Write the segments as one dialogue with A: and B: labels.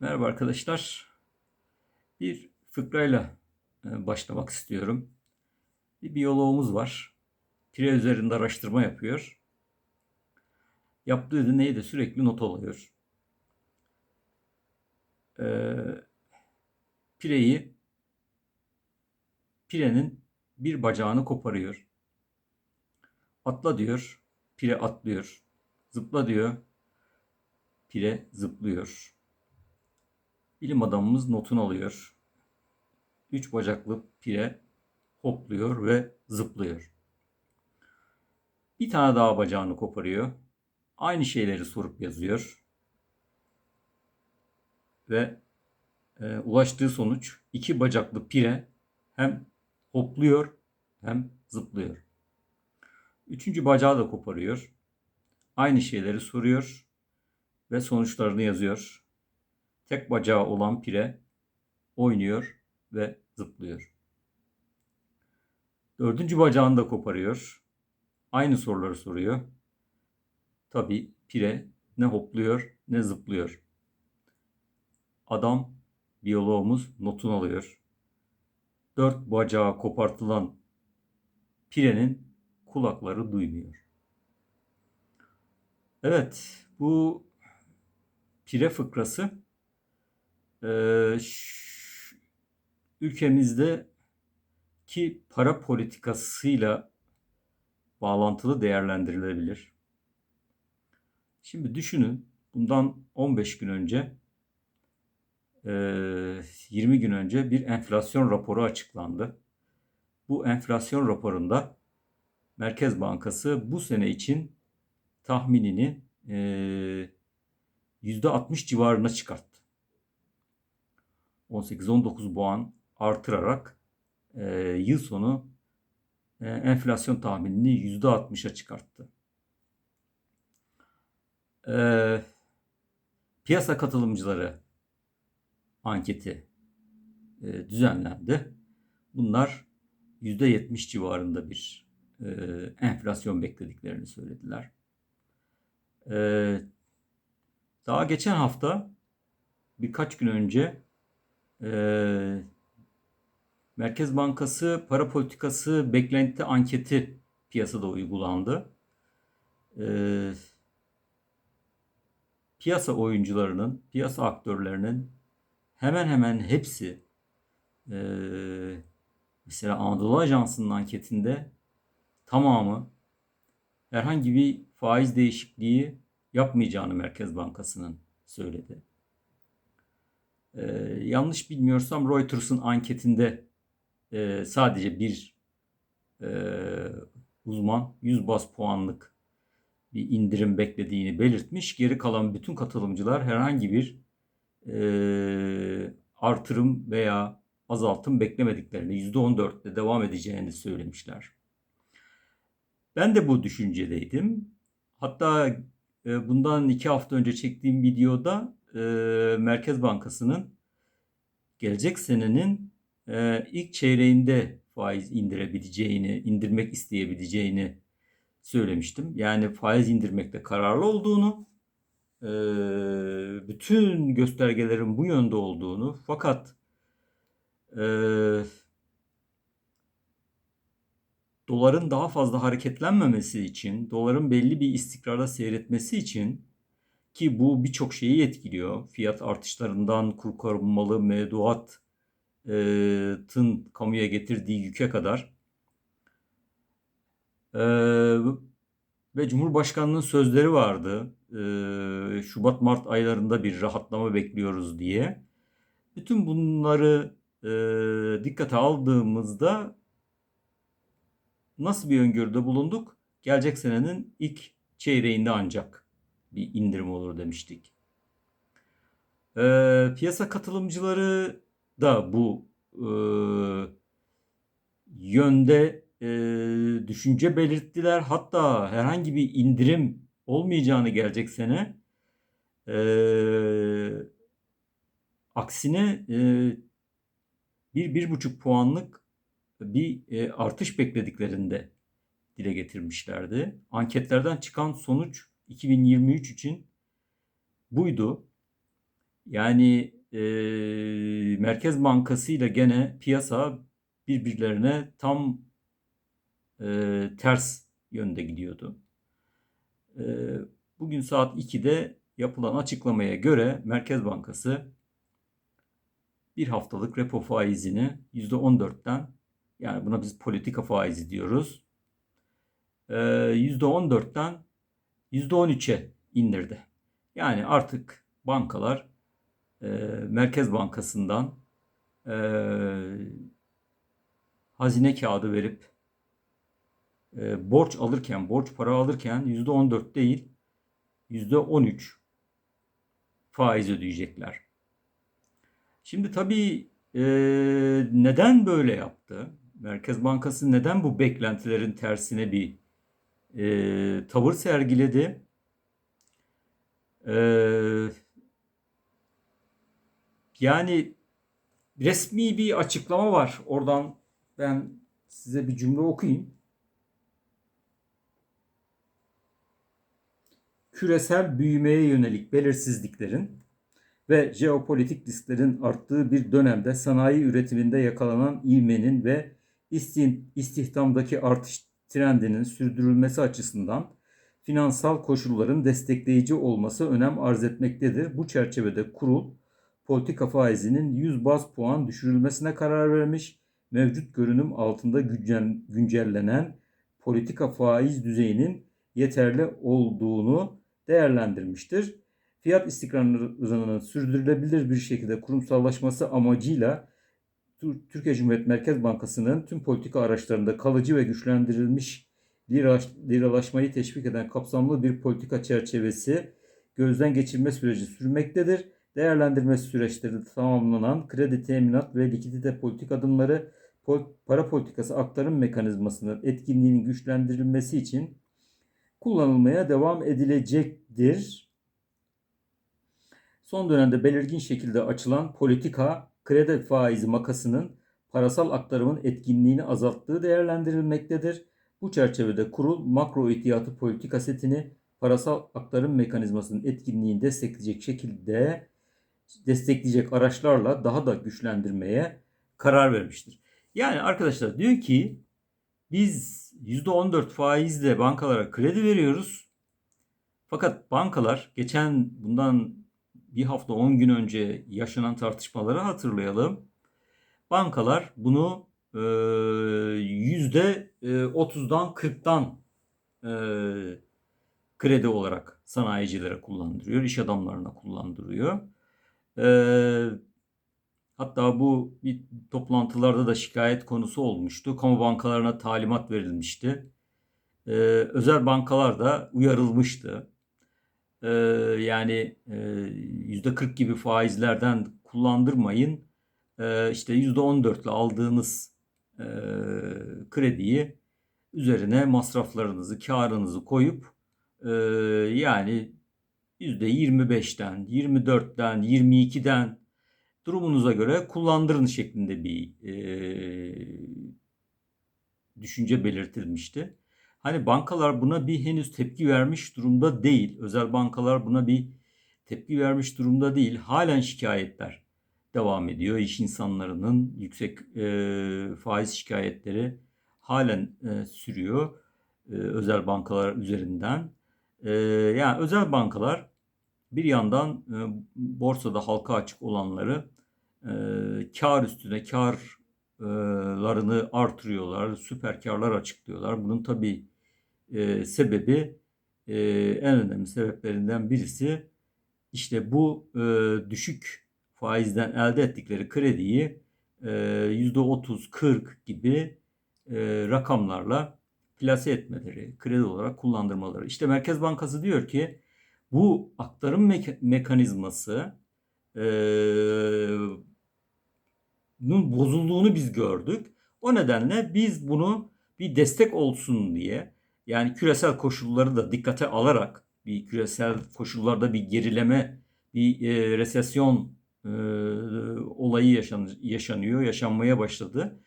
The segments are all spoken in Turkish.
A: Merhaba arkadaşlar. Bir fıkrayla e, başlamak istiyorum. Bir biyoloğumuz var. Pire üzerinde araştırma yapıyor. Yaptığı deneyi de sürekli not alıyor. Ee, pireyi, pirenin bir bacağını koparıyor. Atla diyor, pire atlıyor. Zıpla diyor, pire zıplıyor. Bilim adamımız notunu alıyor. Üç bacaklı pire hopluyor ve zıplıyor. Bir tane daha bacağını koparıyor. Aynı şeyleri sorup yazıyor. Ve e, ulaştığı sonuç iki bacaklı pire hem hopluyor hem zıplıyor. Üçüncü bacağı da koparıyor. Aynı şeyleri soruyor ve sonuçlarını yazıyor. Tek bacağı olan pire oynuyor ve zıplıyor. Dördüncü bacağını da koparıyor. Aynı soruları soruyor. Tabi pire ne hopluyor ne zıplıyor. Adam biyoloğumuz notunu alıyor. Dört bacağı kopartılan pirenin kulakları duymuyor. Evet bu pire fıkrası ee, ş- ülkemizde ki para politikasıyla bağlantılı değerlendirilebilir. Şimdi düşünün bundan 15 gün önce e, 20 gün önce bir enflasyon raporu açıklandı. Bu enflasyon raporunda Merkez Bankası bu sene için tahminini e, %60 civarına çıkarttı. 18-19 puan artırarak e, yıl sonu e, enflasyon tahminini %60'a çıkarttı. E, piyasa katılımcıları anketi e, düzenlendi. Bunlar %70 civarında bir e, enflasyon beklediklerini söylediler. E, daha geçen hafta birkaç gün önce ee, Merkez Bankası para politikası beklenti anketi piyasada uygulandı. Ee, piyasa oyuncularının, piyasa aktörlerinin hemen hemen hepsi e, mesela Anadolu Ajansı'nın anketinde tamamı herhangi bir faiz değişikliği yapmayacağını Merkez Bankası'nın söyledi. Ee, yanlış bilmiyorsam Reuters'ın anketinde e, sadece bir e, uzman 100 bas puanlık bir indirim beklediğini belirtmiş. Geri kalan bütün katılımcılar herhangi bir e, artırım veya azaltım beklemediklerini, %14'te devam edeceğini söylemişler. Ben de bu düşüncedeydim. Hatta e, bundan iki hafta önce çektiğim videoda e, Merkez Bankası'nın gelecek senenin e, ilk çeyreğinde faiz indirebileceğini, indirmek isteyebileceğini söylemiştim. Yani faiz indirmekte kararlı olduğunu, e, bütün göstergelerin bu yönde olduğunu fakat e, doların daha fazla hareketlenmemesi için, doların belli bir istikrarda seyretmesi için ki bu birçok şeyi etkiliyor. Fiyat artışlarından kur korumalı mevduatın kamuya getirdiği yüke kadar. Ve Cumhurbaşkanı'nın sözleri vardı. Şubat-Mart aylarında bir rahatlama bekliyoruz diye. Bütün bunları dikkate aldığımızda nasıl bir öngörüde bulunduk? Gelecek senenin ilk çeyreğinde ancak bir indirim olur demiştik. Ee, piyasa katılımcıları da bu e, yönde e, düşünce belirttiler. Hatta herhangi bir indirim olmayacağını gelecek sene e, aksine e, bir, bir buçuk puanlık bir e, artış beklediklerinde dile getirmişlerdi. Anketlerden çıkan sonuç 2023 için buydu. Yani e, Merkez Bankası ile gene piyasa birbirlerine tam e, ters yönde gidiyordu. E, bugün saat 2'de yapılan açıklamaya göre Merkez Bankası bir haftalık repo faizini %14'ten yani buna biz politika faizi diyoruz. E, %14'ten %13'e indirdi. Yani artık bankalar e, Merkez Bankası'ndan e, hazine kağıdı verip e, borç alırken, borç para alırken %14 değil %13 faiz ödeyecekler. Şimdi tabii e, neden böyle yaptı? Merkez Bankası neden bu beklentilerin tersine bir e, tavır sergiledi? E, yani resmi bir açıklama var. Oradan ben size bir cümle okuyayım. Küresel büyümeye yönelik belirsizliklerin ve jeopolitik risklerin arttığı bir dönemde sanayi üretiminde yakalanan ivmenin ve istihdamdaki artış trendinin sürdürülmesi açısından finansal koşulların destekleyici olması önem arz etmektedir. Bu çerçevede kurul politika faizinin 100 baz puan düşürülmesine karar vermiş. Mevcut görünüm altında güncellenen politika faiz düzeyinin yeterli olduğunu değerlendirmiştir. Fiyat istikrarının sürdürülebilir bir şekilde kurumsallaşması amacıyla Türkiye Cumhuriyet Merkez Bankası'nın tüm politika araçlarında kalıcı ve güçlendirilmiş liralaşmayı teşvik eden kapsamlı bir politika çerçevesi gözden geçirme süreci sürmektedir. Değerlendirme süreçleri tamamlanan kredi teminat ve likidite politik adımları para politikası aktarım mekanizmasının etkinliğinin güçlendirilmesi için kullanılmaya devam edilecektir. Son dönemde belirgin şekilde açılan politika kredi faizi makasının parasal aktarımın etkinliğini azalttığı değerlendirilmektedir. Bu çerçevede kurul makro ihtiyatı politika setini parasal aktarım mekanizmasının etkinliğini destekleyecek şekilde destekleyecek araçlarla daha da güçlendirmeye karar vermiştir. Yani arkadaşlar diyor ki biz %14 faizle bankalara kredi veriyoruz. Fakat bankalar geçen bundan bir hafta 10 gün önce yaşanan tartışmaları hatırlayalım. Bankalar bunu e, yüzde 30'dan 40'dan e, kredi olarak sanayicilere kullandırıyor, iş adamlarına kullandırıyor. E, hatta bu bir toplantılarda da şikayet konusu olmuştu. Kamu bankalarına talimat verilmişti. Özel bankalar da uyarılmıştı. Yani yüzde 40 gibi faizlerden kullandırmayın. İşte %14 ile aldığınız e, krediyi üzerine masraflarınızı, karınızı koyup e, yani %25'ten, 24'ten, 22'den durumunuza göre kullandırın şeklinde bir e, düşünce belirtilmişti. Hani bankalar buna bir henüz tepki vermiş durumda değil. Özel bankalar buna bir tepki vermiş durumda değil. Halen şikayetler devam ediyor. İş insanlarının yüksek e, faiz şikayetleri halen e, sürüyor e, özel bankalar üzerinden. E, yani özel bankalar bir yandan e, borsada halka açık olanları e, kar üstüne karlarını artırıyorlar, süper karlar açıklıyorlar. Bunun tabi e, sebebi e, en önemli sebeplerinden birisi işte bu e, düşük faizden elde ettikleri krediyi %30-40 gibi rakamlarla plase etmeleri, kredi olarak kullandırmaları. İşte Merkez Bankası diyor ki bu aktarım me- mekanizması bunun bozulduğunu biz gördük. O nedenle biz bunu bir destek olsun diye yani küresel koşulları da dikkate alarak bir küresel koşullarda bir gerileme, bir e, resesyon e, olayı yaşan, yaşanıyor, yaşanmaya başladı.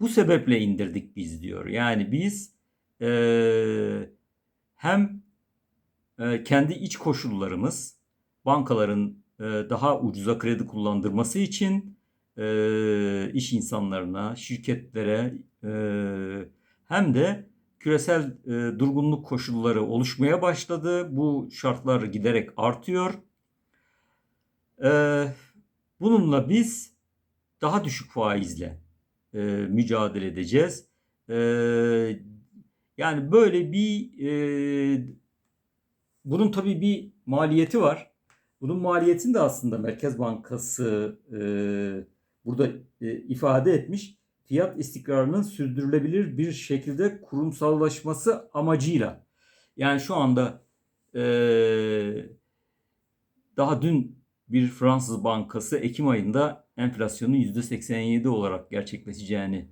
A: Bu sebeple indirdik biz diyor. Yani biz e, hem e, kendi iç koşullarımız, bankaların e, daha ucuza kredi kullandırması için e, iş insanlarına, şirketlere e, hem de küresel e, durgunluk koşulları oluşmaya başladı. Bu şartlar giderek artıyor. E, bununla biz daha düşük faizle e, mücadele edeceğiz. E, yani böyle bir e, bunun tabii bir maliyeti var. Bunun maliyetini de aslında Merkez Bankası e, burada e, ifade etmiş. Fiyat istikrarının sürdürülebilir bir şekilde kurumsallaşması amacıyla. Yani şu anda e, daha dün bir Fransız bankası Ekim ayında enflasyonun %87 olarak gerçekleşeceğini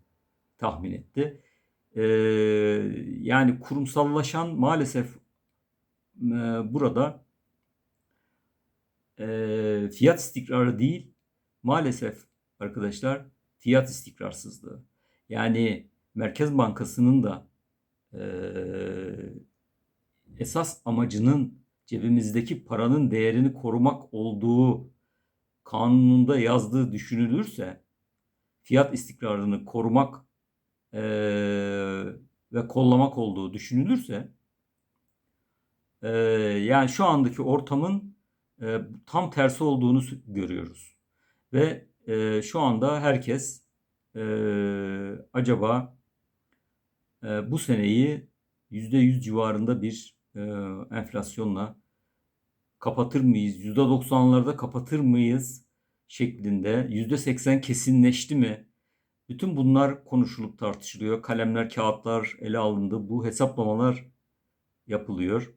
A: tahmin etti. E, yani kurumsallaşan maalesef e, burada e, fiyat istikrarı değil maalesef arkadaşlar fiyat istikrarsızlığı. Yani Merkez Bankası'nın da e, esas amacının cebimizdeki paranın değerini korumak olduğu kanununda yazdığı düşünülürse fiyat istikrarını korumak e, ve kollamak olduğu düşünülürse e, yani şu andaki ortamın e, tam tersi olduğunu görüyoruz. Ve e, şu anda herkes e, acaba e, bu seneyi %100 civarında bir e, enflasyonla kapatır mıyız? %90'larda kapatır mıyız? şeklinde %80 kesinleşti mi? Bütün bunlar konuşulup tartışılıyor. Kalemler, kağıtlar ele alındı. Bu hesaplamalar yapılıyor.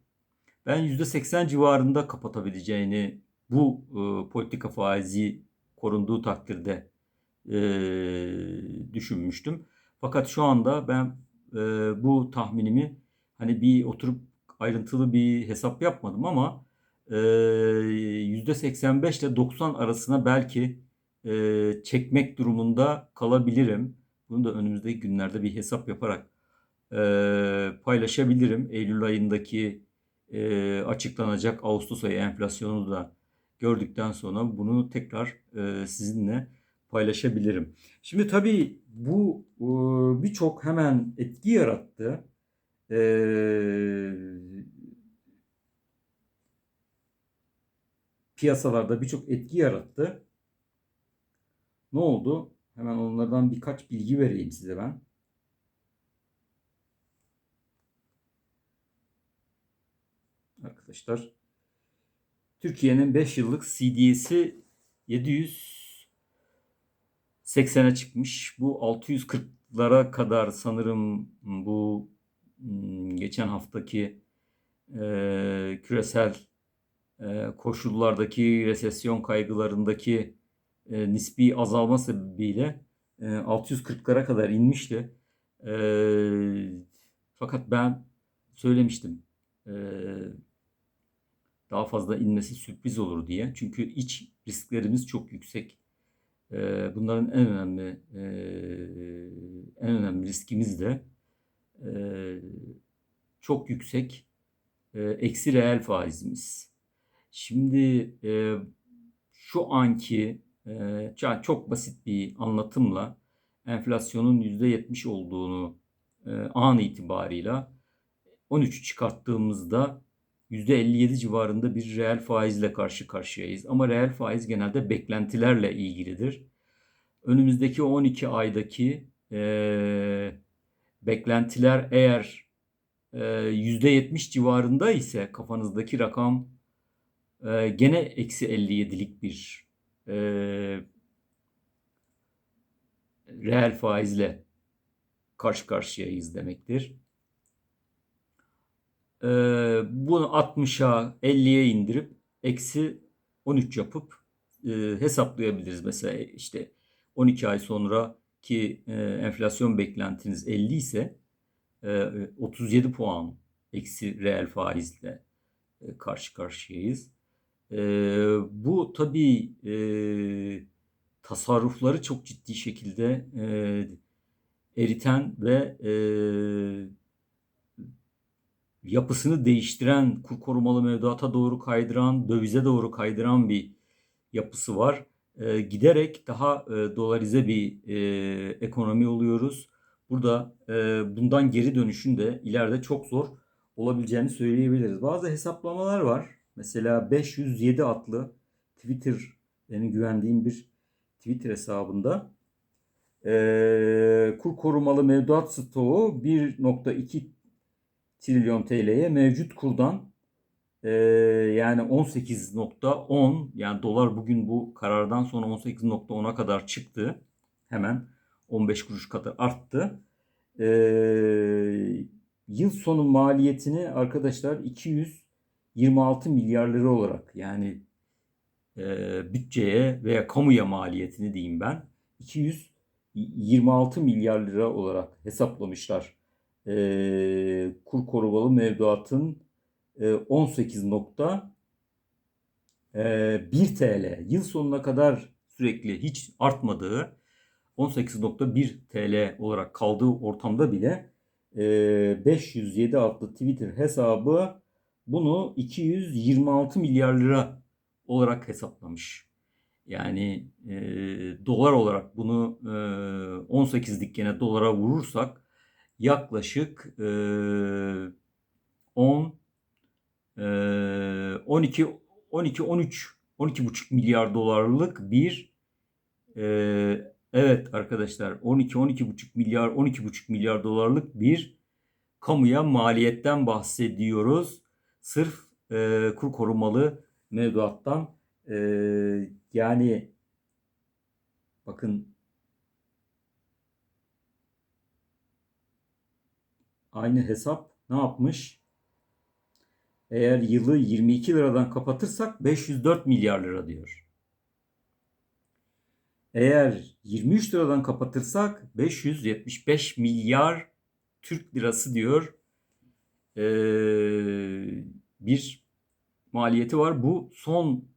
A: Ben %80 civarında kapatabileceğini bu e, politika faizi korunduğu takdirde e, düşünmüştüm. Fakat şu anda ben e, bu tahminimi hani bir oturup ayrıntılı bir hesap yapmadım ama e, %85 ile 90 arasına belki e, çekmek durumunda kalabilirim. Bunu da önümüzdeki günlerde bir hesap yaparak e, paylaşabilirim. Eylül ayındaki e, açıklanacak Ağustos ayı enflasyonu da gördükten sonra bunu tekrar e, sizinle paylaşabilirim. Şimdi tabii bu e, birçok hemen etki yarattı. E, piyasalarda birçok etki yarattı. Ne oldu? Hemen onlardan birkaç bilgi vereyim size ben. Arkadaşlar Türkiye'nin 5 yıllık CDS'i 780'e çıkmış. Bu 640'lara kadar sanırım bu hmm, geçen haftaki e, küresel e, koşullardaki resesyon kaygılarındaki e, nispi azalma sebebiyle e, 640'lara kadar inmişti. E, fakat ben söylemiştim. E, daha fazla inmesi sürpriz olur diye. Çünkü iç risklerimiz çok yüksek. Bunların en önemli en önemli riskimiz de çok yüksek eksi reel faizimiz. Şimdi şu anki çok basit bir anlatımla enflasyonun %70 olduğunu an itibarıyla 13 çıkarttığımızda %57 civarında bir reel faizle karşı karşıyayız. Ama reel faiz genelde beklentilerle ilgilidir. Önümüzdeki 12 aydaki e, beklentiler eğer e, %70 civarında ise kafanızdaki rakam e, gene eksi 57'lik bir e, reel faizle karşı karşıyayız demektir e, bunu 60'a 50'ye indirip eksi 13 yapıp e, hesaplayabiliriz. Mesela işte 12 ay sonra ki e, enflasyon beklentiniz 50 ise e, 37 puan eksi reel faizle e, karşı karşıyayız. E, bu tabii e, tasarrufları çok ciddi şekilde e, eriten ve e, yapısını değiştiren, kur korumalı mevduata doğru kaydıran, dövize doğru kaydıran bir yapısı var. E, giderek daha e, dolarize bir e, ekonomi oluyoruz. Burada e, bundan geri dönüşün de ileride çok zor olabileceğini söyleyebiliriz. Bazı hesaplamalar var. Mesela 507 adlı Twitter benim güvendiğim bir Twitter hesabında e, kur korumalı mevduat stoğu 1.2 trilyon TL'ye mevcut kurdan e, yani 18.10 yani dolar bugün bu karardan sonra 18.10'a kadar çıktı. Hemen 15 kuruş kadar arttı. E, yıl sonu maliyetini arkadaşlar 226 milyar lira olarak yani e, bütçeye veya kamuya maliyetini diyeyim ben 226 milyar lira olarak hesaplamışlar. E, kur korumalı mevduatın e, 18.1 TL yıl sonuna kadar sürekli hiç artmadığı 18.1 TL olarak kaldığı ortamda bile e, 507 adlı Twitter hesabı bunu 226 milyar lira olarak hesaplamış. Yani e, dolar olarak bunu e, 18'lik gene dolara vurursak yaklaşık e, 10 e, 12 12 13 12,5 milyar dolarlık bir e, evet arkadaşlar 12 12,5 milyar 12,5 milyar dolarlık bir kamuya maliyetten bahsediyoruz. Sırf e, kur korumalı mevduattan e, yani bakın aynı hesap ne yapmış? Eğer yılı 22 liradan kapatırsak 504 milyar lira diyor. Eğer 23 liradan kapatırsak 575 milyar Türk lirası diyor. Ee, bir maliyeti var. Bu son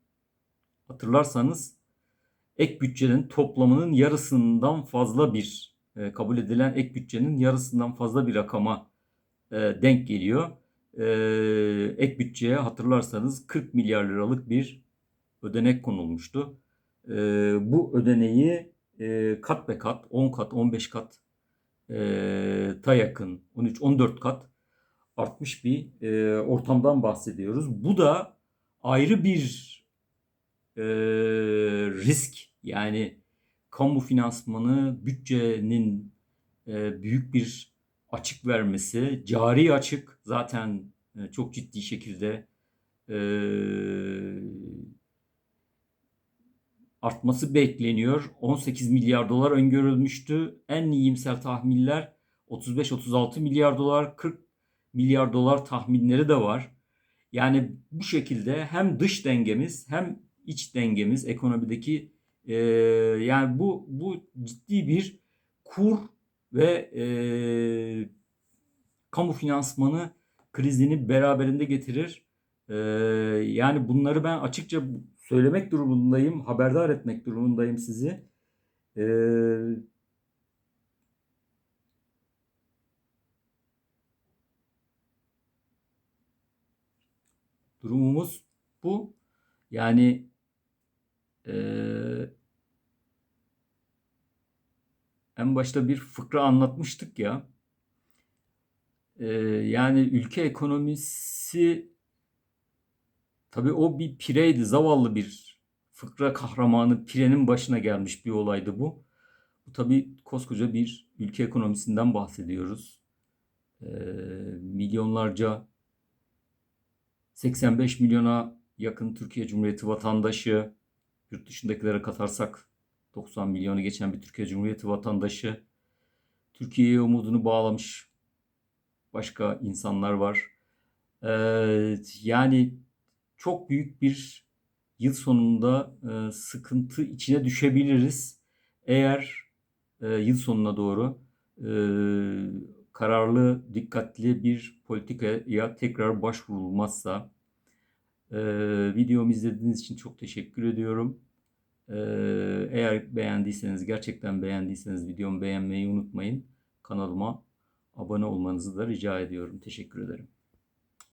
A: hatırlarsanız ek bütçenin toplamının yarısından fazla bir e, kabul edilen ek bütçenin yarısından fazla bir rakama e, denk geliyor. E, ek bütçeye hatırlarsanız 40 milyar liralık bir ödenek konulmuştu. E, bu ödeneği kat be kat 10 kat 15 kat ta yakın 13-14 kat artmış bir ortamdan bahsediyoruz. Bu da ayrı bir risk yani kamu finansmanı bütçenin büyük bir açık vermesi, cari açık zaten e, çok ciddi şekilde e, artması bekleniyor. 18 milyar dolar öngörülmüştü. En iyimser tahminler 35-36 milyar dolar, 40 milyar dolar tahminleri de var. Yani bu şekilde hem dış dengemiz hem iç dengemiz ekonomideki e, yani bu bu ciddi bir kur ve e, kamu finansmanı krizini beraberinde getirir. E, yani bunları ben açıkça söylemek durumundayım, haberdar etmek durumundayım sizi. E, durumumuz bu. Yani ee, en başta bir fıkra anlatmıştık ya. Ee, yani ülke ekonomisi tabii o bir pireydi, zavallı bir fıkra kahramanı pirenin başına gelmiş bir olaydı bu. Bu tabii koskoca bir ülke ekonomisinden bahsediyoruz. Ee, milyonlarca 85 milyona yakın Türkiye Cumhuriyeti vatandaşı Yurt dışındakilere katarsak 90 milyonu geçen bir Türkiye Cumhuriyeti vatandaşı Türkiye'ye umudunu bağlamış başka insanlar var. Ee, yani çok büyük bir yıl sonunda e, sıkıntı içine düşebiliriz. Eğer e, yıl sonuna doğru e, kararlı, dikkatli bir politikaya tekrar başvurulmazsa ee, videomu izlediğiniz için çok teşekkür ediyorum. Ee, eğer beğendiyseniz, gerçekten beğendiyseniz videomu beğenmeyi unutmayın. Kanalıma abone olmanızı da rica ediyorum. Teşekkür ederim.